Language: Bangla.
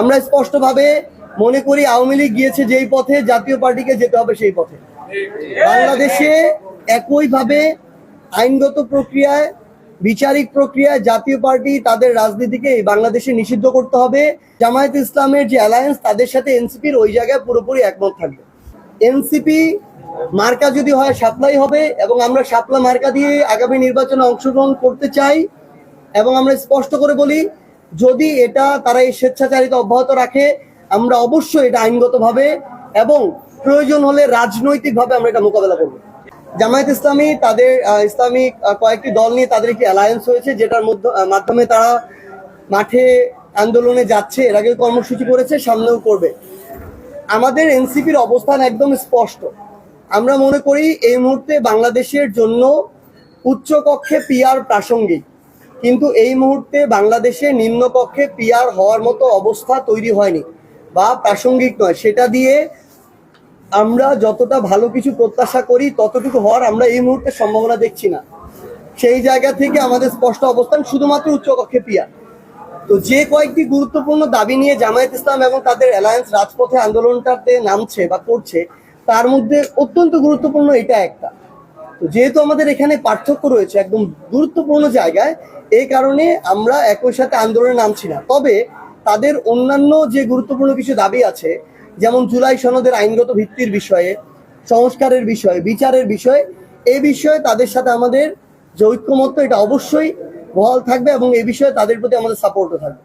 আমরা স্পষ্টভাবে মনে করি আওয়ামী লীগ গিয়েছে যেই পথে, জাতীয় পার্টিকে যেতে হবে সেই পথে। বাংলাদেশে একইভাবে আইনগত প্রক্রিয়ায়, বিচারিক প্রক্রিয়ায় জাতীয় পার্টি তাদের রাজনীতিকে বাংলাদেশে নিষিদ্ধ করতে হবে। জামায়াত ইসলামের যে অ্যালায়েন্স, তাদের সাথে এনসিপির ওই জায়গায় পুরোপুরি একমত থাকবে। এনসিপি মার্কা যদি হয়, সাপ্লাই হবে এবং আমরা সাপলা মার্কা দিয়ে আগামী নির্বাচনে অংশগ্রহণ করতে চাই এবং আমরা স্পষ্ট করে বলি যদি এটা তারা এই স্বেচ্ছাচারিতা অব্যাহত রাখে, আমরা অবশ্যই এটা আইনগতভাবে এবং প্রয়োজন হলে রাজনৈতিকভাবে আমরা এটা মোকাবেলা করব। জামায়াত ইসলামী তাদের ইসলামিক কয়েকটি দল নিয়ে তাদের একটি অ্যালায়েন্স হয়েছে, যেটার মাধ্যমে তারা মাঠে আন্দোলনে যাচ্ছে, এর আগে কর্মসূচি করেছে, সামনেও করবে। আমাদের এনসিপির অবস্থান একদম স্পষ্ট। আমরা মনে করি এই মুহূর্তে বাংলাদেশের জন্য উচ্চকক্ষে পিয়ার প্রাসঙ্গিক। কিন্তু এই মুহূর্তে বাংলাদেশে নিম্নকক্ষে পিয়ার হওয়ার মতো অবস্থা তৈরি হয়নি বা প্রাসঙ্গিক নয়। সেটা দিয়ে আমরা যতটা ভালো কিছু প্রত্যাশা করি, ততটুকু হওয়ার আমরা এই মুহূর্তে সম্ভাবনা দেখছি না। সেই জায়গা থেকে আমাদের স্পষ্ট অবস্থান শুধুমাত্র উচ্চকক্ষে পিয়ার তো যে কয়েকটি গুরুত্বপূর্ণ দাবি নিয়ে জামায়াত ইসলাম এবং তাদের অ্যালায়েন্স রাজপথে আন্দোলনটাতে নামছে বা করছে, তার মধ্যে অত্যন্ত গুরুত্বপূর্ণ এটা একটা। তো যেহেতু আমাদের এখানে পার্থক্য রয়েছে একদম গুরুত্বপূর্ণ জায়গায়, এই কারণে আমরা একই সাথে আন্দোলনে নামছি না। তবে তাদের অন্যান্য যে গুরুত্বপূর্ণ কিছু দাবি আছে, যেমন জুলাই সনদের আইনগত ভিত্তির বিষয়ে, সংস্কারের বিষয়ে, বিচারের বিষয়ে এই বিষয়ে তাদের সাথে আমাদের যে ঐক্যমত্য, এটা অবশ্যই বহাল থাকবে এবং এই বিষয়ে তাদের প্রতি আমাদের সাপোর্টও থাকবে।